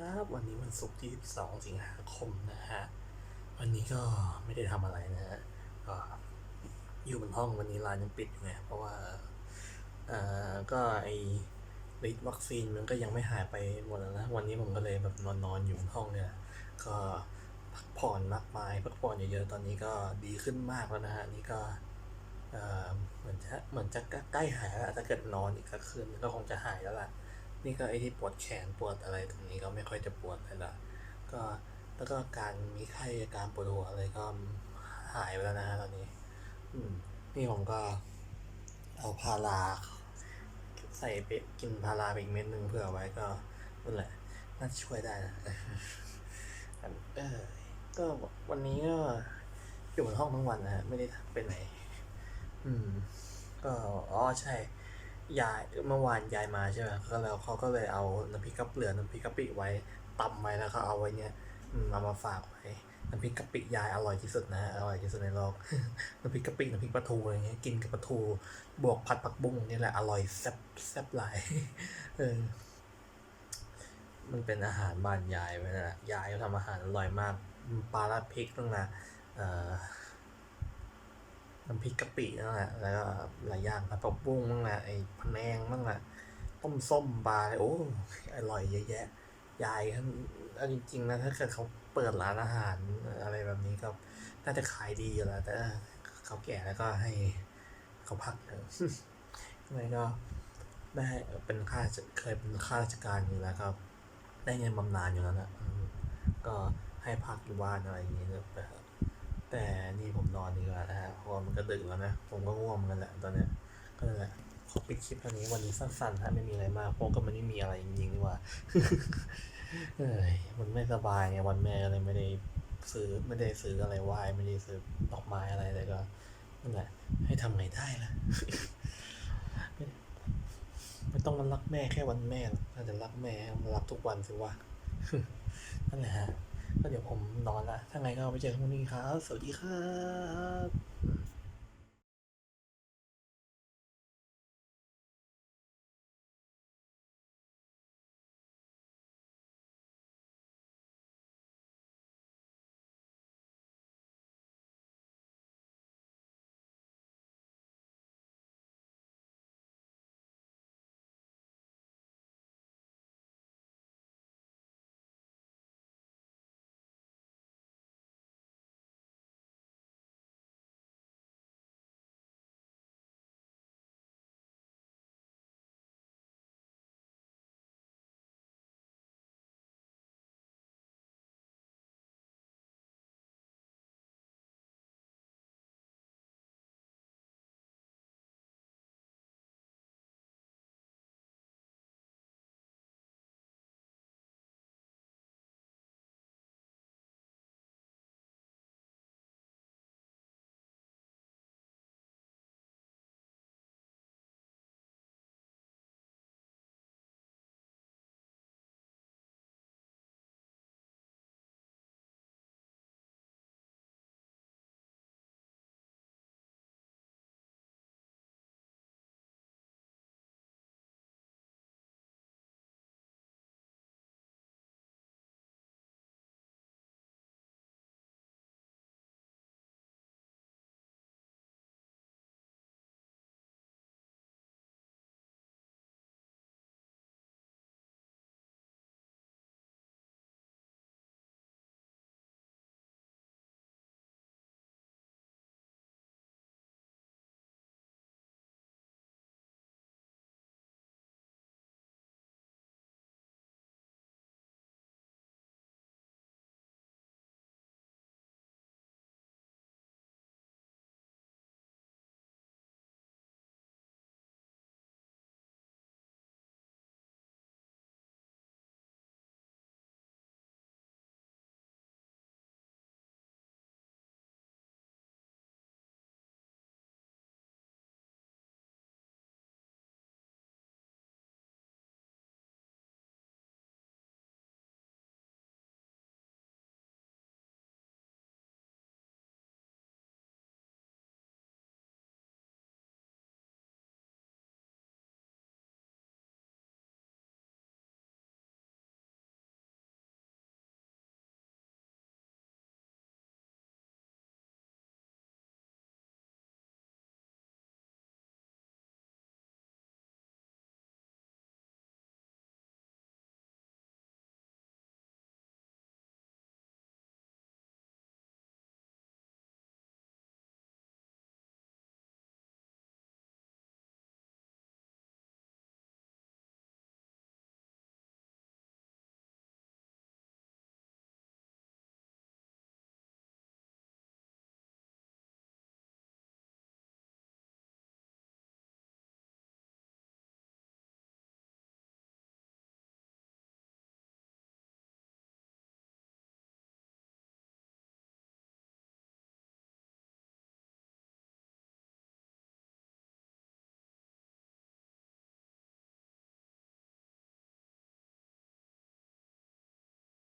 ครับ วันนี้วันศุกร์ที่ 12 สิงหาคมนะฮะ วันนี้ก็ไม่ได้ทำอะไรนะฮะก็อยู่บนห้องวันนี้ร้านยังปิดอยู่ไงเพราะว่าเอ่อก็ไอฤทธิ์วัคซีนมันก็ยังไม่หายไปหมดแล้วนะ วันนี้ผมก็เลยแบบนอนนอนอยู่บนห้องเนี่ย ก็พักผ่อนมากมายพักผ่อนเยอะๆตอนนี้ก็ดีขึ้นมากแล้วนะฮะนี่ก็เอ่อเหมือนจะเหมือนจะใกล้หายแล้วถ้าเกิดนอนอีกสักคืนก็คงจะหายแล้วล่ะ นี่ก็ไอที่ปวดแขนปวดอะไรตรงนี้ก็ไม่ค่อยจะปวดเลยละก็แล้วก็การมีไข้การปวดหัวอะไรก็หายไปแล้วนะฮะตอนนี้ อืมนี่ผมก็เอาพาราใส่ไปกินพาราไปอีกเม็ดหนึ่งเพื่อไว้ก็นั่นแหละน่าจะช่วยได้นะเออก็วันนี้ก็อยู่บนห้องทั้งวันนะฮะไม่ได้ไปไหน อืม ก็อ๋อใช่ ยายเมื่อวานยายมาใช่ไหมก็แล้วเขาก็เลยเอาน้ำพริกกะเปลือน้ำพริกกะปิไว้ตำไว้แล้วก็เอาไว้เนี่ยเอามาฝากไว้น้ำพริกกะปิยายอร่อยที่สุดนะอร่อยที่สุดในโลกน้ำพริกกะปิน้ำพริกปลาทูอะไรเงี้ยกินกับปลาทูบวกผัดผักบุ้งนี่แหละอร่อยแซ่บแซ่บหลายเออมันเป็นอาหารบ้านยายไว้นะยายทำอาหารอร่อยมากปลาราพริกตั้งนะเอ่อ น้ำพริกกะปินั่นแหละแล้วก็หลายอย่างผัดผักบุ้งนั่นแหละไอ้พะแนงนั่นแหละต้มส้มปลาโอ้อร่อยเยอะแยะยายเขาเอาจริงๆนะถ้าเกิดเขาเปิดร้านอาหารอะไรแบบนี้ก็น่าจะขายดีอยู่แล้วแต่เขาแก่แล้วก็ให้เขาพักเถอะยังไงก็ได้เป็นข้าเคยเป็นข้าราชการอยู่แล้วก็ได้เงินบำนาญอยู่แล้วนะก็ให้พักอยู่บ้านอะไรอย่างเงี้ยแบบ แต่นี่ผมนอนดีกว่านะฮะเพราะว่ามันก็ดึกแล้วนะ ผมก็ง่วงกันแหละตอนเนี้ยก็เลยแหละขอปิดคลิปเท่นี้วันนี้สั้นๆฮะไม่มีอะไรมากเพราะก็ไม่ได้มีอะไรจริงๆนี่หว่าเอ้ยมันไม่สบายไงวันแม่ก็เลยไม่ได้ซื้อไม่ได้ซื้ออะไรไหว้ไม่ได้ซื้อดอกไม้อะไรเลยก็นั่นแหละให้ทำไงได้ล่ะไม่ต้องมันรักแม่แค่วันแม่น่าจะรักแม่มันรักทุกวันสิวะนั่นแหละฮะ ก็เดี๋ยวผมนอนละถ้าไงก็ไปเจอกันพรุ่งนี้ครับ สวัสดีครับ